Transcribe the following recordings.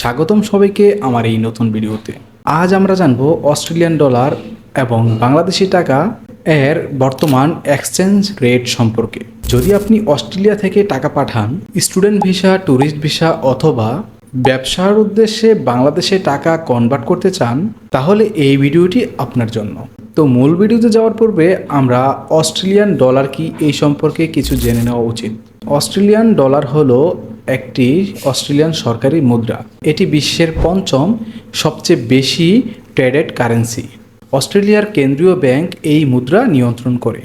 স্বাগতম সবাইকে আমার এই নতুন ভিডিওতে। আজ আমরা জানব অস্ট্রেলিয়ান ডলার এবং বাংলাদেশি টাকা এর বর্তমান এক্সচেঞ্জ রেট সম্পর্কে। যদি আপনি অস্ট্রেলিয়া থেকে টাকা পাঠান স্টুডেন্ট ভিসা ট্যুরিস্ট ভিসা অথবা ব্যবসার উদ্দেশ্যে বাংলাদেশে টাকা কনভার্ট করতে চান, তাহলে এই ভিডিওটি আপনার জন্য। তো মূল ভিডিওতে যাওয়ার পূর্বে আমরা অস্ট্রেলিয়ান ডলার কি এই সম্পর্কে কিছু জেনে নেওয়া উচিত। অস্ট্রেলিয়ান ডলার হলো একটি অস্ট্রেলিয়ান সরকারি মুদ্রা। এটি বিশ্বের পঞ্চম সবচেয়ে বেশি ট্রেডেড কারেন্সি অস্ট্রেলিয়ার কেন্দ্রীয় ব্যাংক এই মুদ্রা নিয়ন্ত্রণ করে।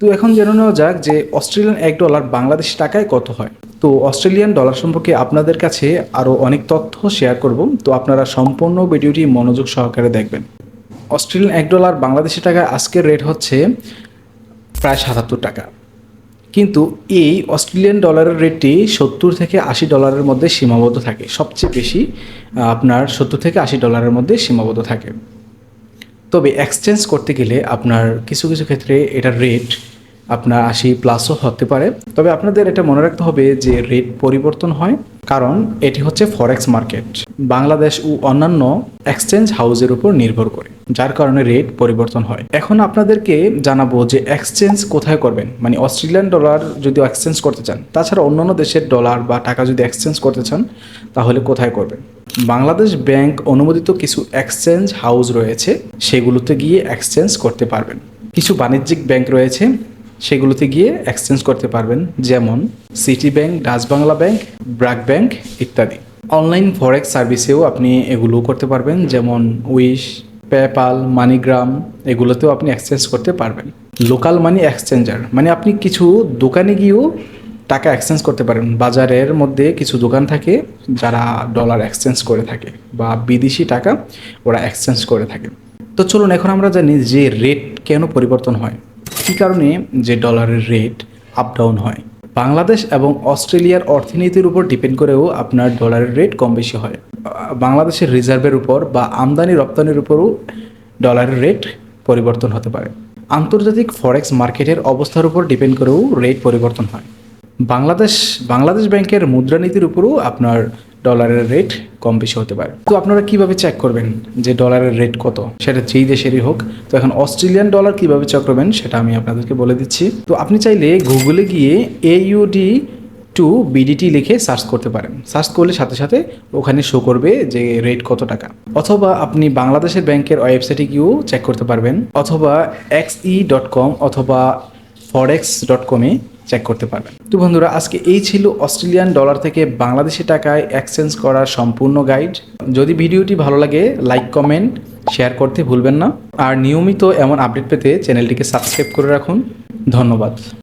তো এখন জেনে নেওয়া যাক যে অস্ট্রেলিয়ান এক ডলার বাংলাদেশি টাকায় কত হয়। তো অস্ট্রেলিয়ান ডলার সম্পর্কে আপনাদের কাছে আরও অনেক তথ্য শেয়ার করব। তো আপনারা সম্পূর্ণ ভিডিওটি মনোযোগ সহকারে দেখবেন। অস্ট্রেলিয়ান এক ডলার বাংলাদেশি টাকায় আজকের রেট হচ্ছে প্রায় সাতাত্তর টাকা। কিন্তু এই অস্ট্রেলিয়ান ডলারের রেটটি সত্তর থেকে আশি ডলারের মধ্যে সীমাবদ্ধ থাকে। সবচেয়ে বেশি আপনার সত্তর থেকে আশি ডলারের মধ্যে সীমাবদ্ধ থাকে। তবে এক্সচেঞ্জ করতে গেলে আপনার কিছু কিছু ক্ষেত্রে এটার রেট আপনার আশি প্লাসও হতে পারে। তবে আপনাদের এটা মনে রাখতে হবে যে রেট পরিবর্তন হয়। কারণ এটি হচ্ছে ফরেক্স মার্কেট বাংলাদেশ ও অন্যান্য এক্সচেঞ্জ হাউসের উপর নির্ভর করে, যার কারণে রেট পরিবর্তন হয়। এখন আপনাদেরকে জানাব যে এক্সচেঞ্জ কোথায় করবেন মানে অস্ট্রেলিয়ান ডলার যদি এক্সচেঞ্জ করতে চান, তাছাড়া অন্যান্য দেশের ডলার বা টাকা যদি এক্সচেঞ্জ করতে চান, তাহলে কোথায় করবেন? বাংলাদেশ ব্যাংক অনুমোদিত কিছু এক্সচেঞ্জ হাউস রয়েছে, সেগুলোতে গিয়ে এক্সচেঞ্জ করতে পারবেন। কিছু বাণিজ্যিক ব্যাংক রয়েছে সেগুলোতে গিয়ে এক্সচেঞ্জ করতে পারবেন, যেমন City Bank Dutch Bangla Bank BRAC Bank ইত্যাদি। অনলাইন ফরেক্স সার্ভিসেও আপনি এগুলো করতে পারবেন, যেমন উইশ পেপ্যাল মানিগ্রাম এগুলোতেও আপনি এক্সচেঞ্জ করতে পারবেন। লোকাল মানি এক্সচেঞ্জার মানে আপনি কিছু দোকানে গিয়েও টাকা এক্সচেঞ্জ করতে পারেন। বাজারের মধ্যে কিছু দোকান থাকে যারা ডলার এক্সচেঞ্জ করে থাকে বা বিদেশি টাকা ওরা এক্সচেঞ্জ করে থাকে। তো চলুন, এখন আমরা জানি যে রেট কেন পরিবর্তন হয়। কী কারণে যে ডলারের রেট আপ ডাউন হয়? বাংলাদেশ এবং অস্ট্রেলিয়ার অর্থনীতির উপর ডিপেন্ড করেও আপনার ডলারের রেট কম বেশি হয়। বাংলাদেশের রিজার্ভের উপর বা আমদানি রপ্তানির উপরও ডলারের রেট পরিবর্তন হতে পারে। আন্তর্জাতিক ফরেক্স মার্কেটের অবস্থার উপর ডিপেন্ড করেও রেট পরিবর্তন হয়। বাংলাদেশ বাংলাদেশ ব্যাংকের মুদ্রানীতির উপরও আপনার ডলারের রেট কম বেশি হতে পারে। তো আপনারা কীভাবে চেক করবেন যে ডলারের রেট কত? সেটা যেই দেশেরই হোক। তো এখন অস্ট্রেলিয়ান ডলার কীভাবে চেক করবেন, সেটা আমি আপনাদেরকে বলে দিচ্ছি। তো আপনি চাইলে গুগলে গিয়ে এইউডি টু বিডিটি লিখে সার্চ করতে পারেন। সার্চ করলে সাথে সাথে ওখানে শো করবে যে রেট কত টাকা। অথবা আপনি বাংলাদেশের ব্যাংকের ওয়েবসাইটে গিয়েও চেক করতে পারবেন। অথবা এক্স ই ডট কম অথবা ফরেক্স ডট কমে চেক করতে পারবেন। তো বন্ধুরা, আজকে এই ছিল অস্ট্রেলিয়ান ডলার থেকে বাংলাদেশি টাকায় এক্সচেঞ্জ করার সম্পূর্ণ গাইড যদি ভিডিওটি ভালো লাগে লাইক কমেন্ট শেয়ার করতে ভুলবেন না। আর নিয়মিত এমন আপডেট পেতে চ্যানেলটিকে সাবস্ক্রাইব করে রাখুন। ধন্যবাদ।